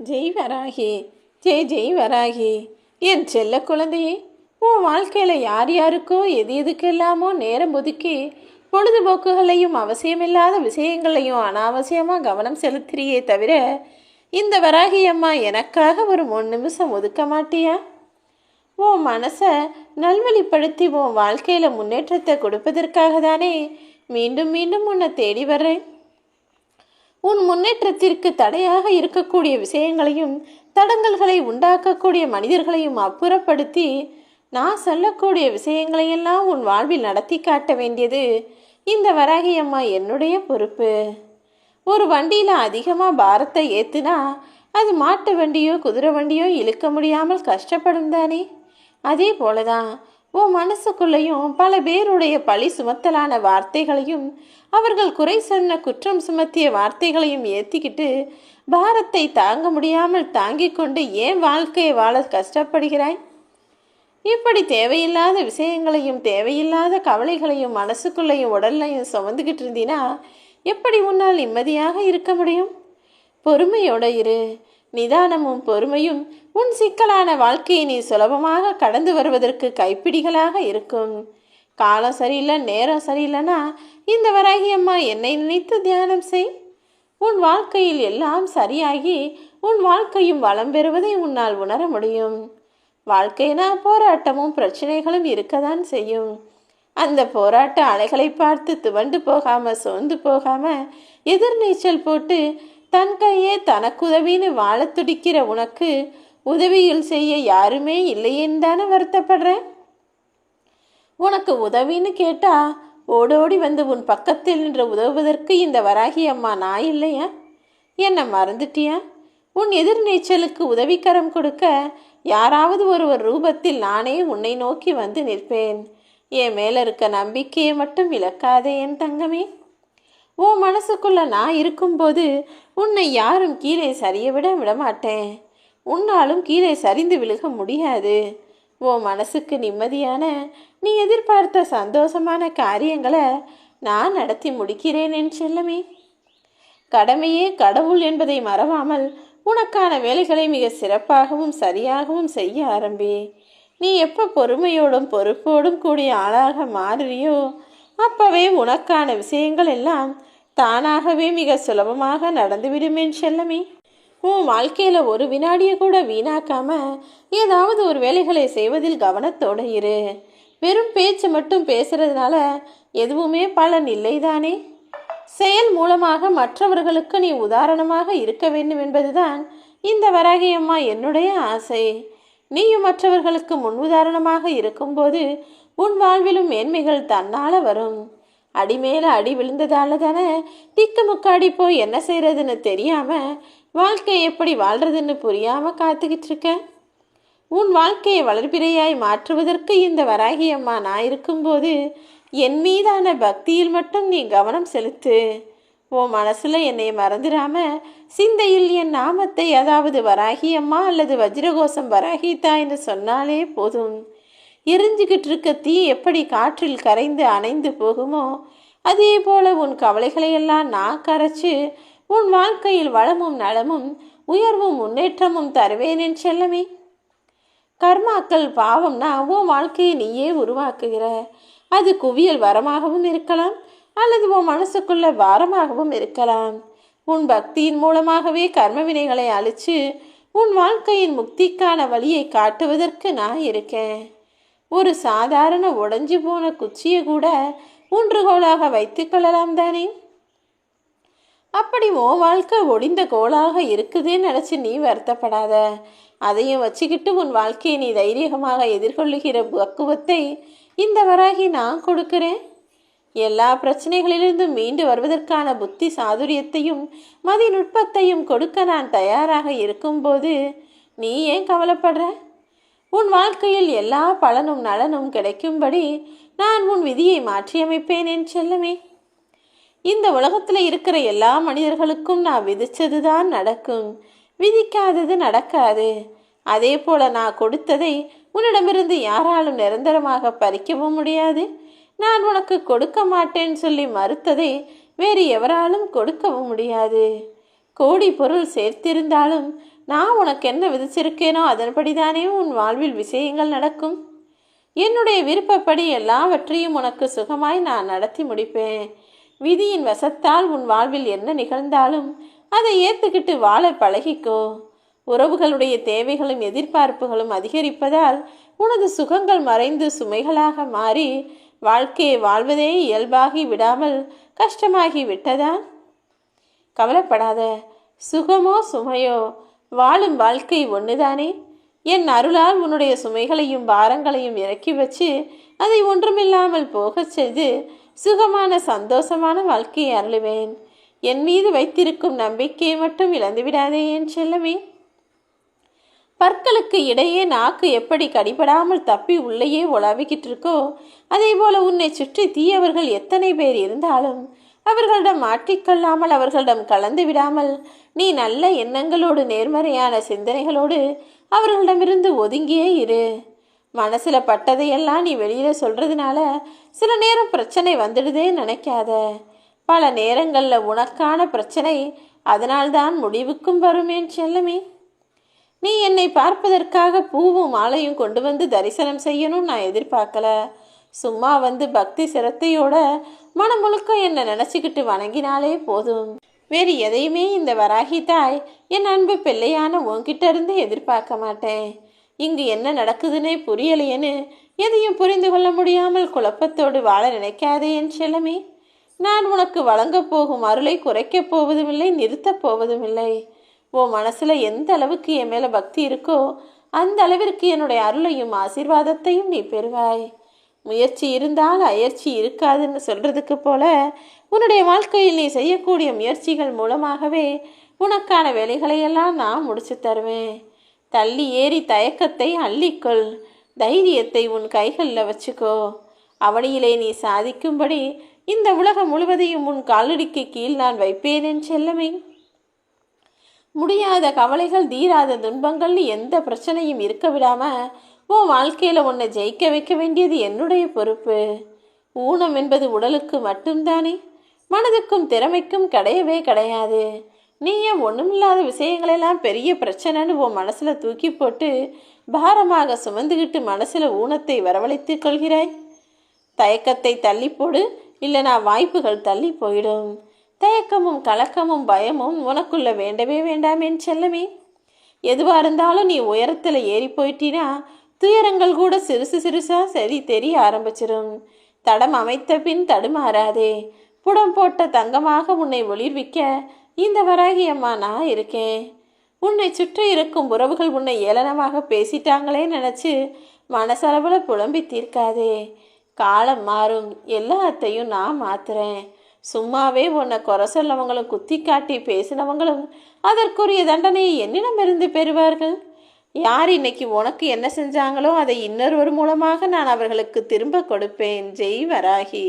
ஜெய் வராகி ஜெய் ஜெய் வராகி என் செல்ல குழந்தையே உன் வாழ்க்கையில் யார் யாருக்கோ எது எதுக்கெல்லாமோ நேரம் ஒதுக்கி பொழுதுபோக்குகளையும் அவசியமில்லாத விஷயங்களையும் அனாவசியமாக கவனம் செலுத்துறியே தவிர இந்த வராகி அம்மா எனக்காக ஒரு மூணு நிமிஷம் ஒதுக்க மாட்டியா? உன் மனசை நல்வழிப்படுத்தி உன் வாழ்க்கையில் முன்னேற்றத்தை கொடுப்பதற்காக தானே மீண்டும் மீண்டும் உன்னை தேடி வர்றேன். உன் முன்னேற்றத்திற்கு தடையாக இருக்கக்கூடிய விஷயங்களையும் தடங்கல்களை உண்டாக்கக்கூடிய மனிதர்களையும் அப்புறப்படுத்தி நான் சொல்லக்கூடிய விஷயங்களையெல்லாம் உன் வாழ்வில் நடத்தி காட்ட வேண்டியது இந்த வராகி அம்மா என்னுடைய பொறுப்பு. ஒரு வண்டியில் அதிகமாக பாரத்தை ஏற்றுனா அது மாட்டு வண்டியோ குதிரை வண்டியோ இழுக்க முடியாமல் கஷ்டப்படும் தானே? அதே போல தான் உன் மனசுக்குள்ளேயும் பல பேருடைய பழி சுமத்தலான வார்த்தைகளையும் அவர்கள் குறை சொன்ன குற்றம் சுமத்திய வார்த்தைகளையும் ஏற்றிக்கிட்டு பாரத்தை தாங்க முடியாமல் தாங்கிக் கொண்டு ஏன் வாழ்க்கையை வாழ கஷ்டப்படுகிறாய்? இப்படி தேவையில்லாத விஷயங்களையும் தேவையில்லாத கவலைகளையும் மனசுக்குள்ளேயும் உடல்லையும் சுமந்துக்கிட்டு இருந்தீனா எப்படி உன்னால் நிம்மதியாக இருக்க முடியும்? பொறுமையோட இரு. நிதானமும் பொறுமையும் உன் சிக்கலான வாழ்க்கையை நீ சுலபமாக கடந்து வருவதற்கு கைப்பிடிகளாக இருக்கும். காலம் சரியில்லை நேரம் சரியில்லைனா இந்த வராகி அம்மா என்னை நினைத்து தியானம் செய். உன் வாழ்க்கையில் எல்லாம் சரியாகி உன் வாழ்க்கையும் வளம் பெறுவதை உன்னால் உணர முடியும். வாழ்க்கைனா போராட்டமும் பிரச்சனைகளும் இருக்கதான் செய்யும். அந்த போராட்ட அலைகளை பார்த்து துவண்டு போகாம சோர்ந்து போகாம எதிர்நீச்சல் போட்டு தன் கையே தனக்குதவின்னு வாழத் துடிக்கிற உனக்கு உதவியில் செய்ய யாருமே இல்லையேன்னு தானே வருத்தப்படுறேன் உனக்கு உதவின்னு கேட்டா ஓடோடி வந்து உன் பக்கத்தில் நின்று உதவுவதற்கு இந்த வராகி அம்மா நான் இல்லையா? என்னை மறந்துட்டியா? உன் எதிர்நீச்சலுக்கு உதவிக்கரம் கொடுக்க யாராவது ஒருவர் ரூபத்தில் நானே உன்னை நோக்கி வந்து நிற்பேன். என் மேல இருக்க நம்பிக்கையை மட்டும் இழக்காதே என் தங்கமே. உன் மனசுக்குள்ள நான் இருக்கும்போது உன்னை யாரும் கீழே சரிய விட விடமாட்டேன். உன்னாலும் கீழே சரிந்து விழுக முடியாது. ஓ மனசுக்கு நிம்மதியான நீ எதிர்பார்த்த சந்தோஷமான காரியங்களை நான் நடத்தி முடிக்கிறேன் என் செல்லமே. கடமையே கடவுள் என்பதை மறவாமல் உனக்கான வேலைகளை மிக சிறப்பாகவும் சரியாகவும் செய்ய ஆரம்பி. நீ எப்போ பொறுமையோடும் பொறுப்போடும் கூடிய ஆளாக மாறுறியோ அப்பவே உனக்கான விஷயங்கள் எல்லாம் தானாகவே மிக சுலபமாக நடந்துவிடும் என் செல்லமே. உன் வாழ்க்கையில் ஒரு வினாடியை கூட வீணாக்காமல் ஏதாவது ஒரு வேலைகளை செய்வதில் கவனத்தோடு இரு. வெறும் பேச்சு மட்டும் பேசுறதுனால எதுவுமே பலன் இல்லைதானே? செயல் மூலமாக மற்றவர்களுக்கு நீ உதாரணமாக இருக்க வேண்டும் என்பதுதான் இந்த வராகி அம்மா என்னுடைய ஆசை. நீயும் மற்றவர்களுக்கு முன் உதாரணமாக இருக்கும்போது உன் வாழ்விலும் மேன்மைகள் தன்னால் வரும். அடிமேல அடி விழுந்ததால தானே திக்கு முக்காடி போய் என்ன செய்யறதுன்னு தெரியாம வாழ்க்கை எப்படி வாழ்றதுன்னு புரியாமல் காத்துக்கிட்டு இருக்க உன் வாழ்க்கையை வளர்பிறையாய் மாற்றுவதற்கு இந்த வராகி அம்மா நான் இருக்கும்போது என் மீதான பக்தியில் மட்டும் நீ கவனம் செலுத்து. உன் மனசில் என்னை மறந்துடாம சிந்தையில் என் நாமத்தை அதாவது வராகி அம்மா அல்லது வஜ்ரகோசம் வராகிதா என்று சொன்னாலே போதும். எரிஞ்சுக்கிட்டு இருக்க தீ எப்படி காற்றில் கரைந்து அணைந்து போகுமோ அதே போல உன் கவலைகளையெல்லாம் நான் கரைச்சு உன் வாழ்க்கையில் வளமும் நலமும் உயர்வும் முன்னேற்றமும் தருவேன் என் செல்லமே. கர்மாக்கள் பாவம்னா உன் வாழ்க்கையை நீயே உருவாக்குகிற. அது குவியல் வரமாகவும் இருக்கலாம் அல்லது உன் மனசுக்குள்ள வாரமாகவும் இருக்கலாம். உன் பக்தியின் மூலமாகவே கர்ம வினைகளை அழிச்சு உன் வாழ்க்கையின் முக்திக்கான வழியை காட்டுவதற்கு நான் இருக்கேன். ஒரு சாதாரண உடஞ்சி போன குச்சியை கூட ஊன்றுகோலாக வைத்துக்கொள்ளலாம் தானே? அப்படி உன் வாழ்க்கை ஒடிந்த கோளாக இருக்குதுன்னு நினச்சி நீ வருத்தப்படாத. அதையும் வச்சுக்கிட்டு உன் வாழ்க்கையை நீ தைரியமாக எதிர்கொள்ளுகிற பக்குவத்தை இந்த வராகி நான் கொடுக்கிறேன். எல்லா பிரச்சனைகளிலிருந்தும் மீண்டு வருவதற்கான புத்தி சாதுரியத்தையும் மதிநுட்பத்தையும் கொடுக்க நான் தயாராக இருக்கும்போது நீ ஏன் கவலைப்படுற? உன் வாழ்க்கையில் எல்லா பலனும் நலனும் கிடைக்கும்படி நான் உன் விதியை மாற்றியமைப்பேன் என் செல்லமே. இந்த உலகத்தில் இருக்கிற எல்லா மனிதர்களுக்கும் நான் விதித்தது தான் நடக்கும். விதிக்காதது நடக்காது. அதே போல நான் கொடுத்ததை உன்னிடமிருந்து யாராலும் நிரந்தரமாக பறிக்கவும் முடியாது. நான் உனக்கு கொடுக்க மாட்டேன்னு சொல்லி மறுத்ததை வேறு எவராலும் கொடுக்கவும் முடியாது. கோடி பொருள் சேர்த்திருந்தாலும் நான் உனக்கு என்ன விதிச்சிருக்கேனோ அதன்படிதானே உன் வாழ்வில் விஷயங்கள் நடக்கும். என்னுடைய விருப்பப்படி எல்லாவற்றையும் உனக்கு சுகமாய் நான் நடத்தி முடிப்பேன். விதியின் வசத்தால் உன் வாழ்வில் என்ன நிகழ்ந்தாலும் அதை ஏற்றுக்கிட்டு வாழ பழகிக்கோ. உறவுகளுடைய தேவைகளும் எதிர்பார்ப்புகளும் அதிகரிப்பதால் உனது சுகங்கள் மறைந்து சுமைகளாக மாறி வாழ்க்கையை வாழ்வதே இயல்பாகி விடாமல் கஷ்டமாகி விட்டதா? கவலைப்படாத. சுகமோ சுமையோ வாழும் வாழ்க்கை ஒன்றுதானே என் அருளால் உன்னுடைய சுமைகளையும் பாரங்களையும் இறக்கி வச்சு அதை ஒன்றுமில்லாமல் போகச் செய்து சுகமான சந்தோஷமான வாழ்க்கையை அருளுவேன். என் மீது வைத்திருக்கும் நம்பிக்கையை மட்டும் இழந்து விடாதே என் செல்லமே. பற்களுக்கு இடையே நாக்கு எப்படி கடிபடாமல் தப்பி உள்ளேயே உலாவிக்கிட்டு இருக்கோ அதே போல உன்னை சுற்றி தீயவர்கள் எத்தனை பேர் இருந்தாலும் அவர்களிடம் மாட்டிக்கொள்ளாமல் அவர்களிடம் கலந்து விடாமல் நீ நல்ல எண்ணங்களோடு நேர்மறையான சிந்தனைகளோடு அவர்களிடமிருந்து ஒதுங்கியே இரு. மனசில் பட்டதையெல்லாம் நீ வெளியில் சொல்கிறதுனால சில நேரம் பிரச்சனை வந்துடுதே நினைக்காத. பல நேரங்களில் உனக்கான பிரச்சனை அதனால்தான் முடிவுக்கும் வரும் செல்லமே. நீ என்னை பார்ப்பதற்காக பூவும் மாலையும் கொண்டு வந்து தரிசனம் செய்யணும் நான் எதிர்பார்க்கல. சும்மா வந்து பக்தி சிரத்தையோட மனம் முழுக்க என்னை நினச்சிக்கிட்டு வணங்கினாலே போதும். வேறு எதையுமே இந்த வராகி தாய் என் அன்பு பிள்ளையான உன்கிட்ட இருந்து எதிர்பார்க்க மாட்டேன். இங்கு என்ன நடக்குதுன்னே புரியலையேன்னு எதையும் புரிந்து கொள்ள முடியாமல் குழப்பத்தோடு வாழ நினைக்காதே என் செல்லமே. நான் உனக்கு வழங்கப் போகும் அருளை குறைக்கப் போவதுமில்லை நிறுத்தப் போவதுமில்லை. உன் மனசில் எந்த அளவுக்கு என் மேலே பக்தி இருக்கோ அந்த அளவிற்கு என்னுடைய அருளையும் ஆசீர்வாதத்தையும் நீ பெறுவாய். முயற்சி இருந்தால் அயற்சி இருக்காதுன்னு சொல்றதுக்கு போல உன்னுடைய வாழ்க்கையில் நீ செய்யக்கூடிய முயற்சிகள் மூலமாகவே உனக்கான வேலைகளையெல்லாம் நான் முடிச்சு தருவேன். தள்ளி ஏறி தயக்கத்தை அள்ளிக்கொள். தைரியத்தை உன் கைகளில் வச்சுக்கோ. அவனியிலே நீ சாதிக்கும்படி இந்த உலகம் முழுவதையும் உன் காலடிக்கு கீழ் நான் வைப்பேன் என் செல்லமே. முடியாத கவலைகள் தீராத துன்பங்கள்னு எந்த பிரச்சனையும் இருக்க விடாம உன் வாழ்க்கையில் உன்னை ஜெயிக்க வைக்க வேண்டியது என்னுடைய பொறுப்பு. ஊனம் என்பது உடலுக்கு மட்டும்தானே மனதுக்கும் திறமைக்கும் கிடையவே கிடையாது. நீ ஏன் ஒன்றுமில்லாத விஷயங்களெல்லாம் பெரிய பிரச்சனைன்னு உன் மனசில் தூக்கி போட்டு பாரமாக சுமந்துக்கிட்டு மனசில் ஊனத்தை வரவழைத்து கொள்கிறாய்? தயக்கத்தை தள்ளி போடு இல்லைனா வாய்ப்புகள் தள்ளி போயிடும். தயக்கமும் கலக்கமும் பயமும் உனக்குள்ள வேண்டவே வேண்டாமேன்னு செல்லமே. எதுவாக இருந்தாலும் நீ உயரத்தில் ஏறி போயிட்டினா துயரங்கள் கூட சிறுசு சிறுசாக சரி தெரிய ஆரம்பிச்சிடும் தடம் அமைத்த பின் தடுமாறாதே. புடம் போட்ட தங்கமாக உன்னை ஒளிர்விக்க இந்த வராகி அம்மா நான் இருக்கேன். உன்னை சுற்றி இருக்கும் உறவுகள் உன்னை ஏளனமாக பேசிட்டாங்களே நினச்சி மனசளவில் புலம்பி தீர்க்காதே. காலம் மாறும் எல்லாத்தையும் நான் மாத்துறேன். சும்மாவே உன்னை குறை சொல்லவங்களும் குத்தி காட்டி பேசினவங்களும் அதற்குரிய தண்டனையை என்னிடமிருந்து பெறுவார்கள்? யார் இன்னைக்கு உனக்கு என்ன செஞ்சாங்களோ அதை இன்னொருவர் மூலமாக நான் அவர்களுக்கு திரும்ப கொடுப்பேன். ஜெய் வராகி.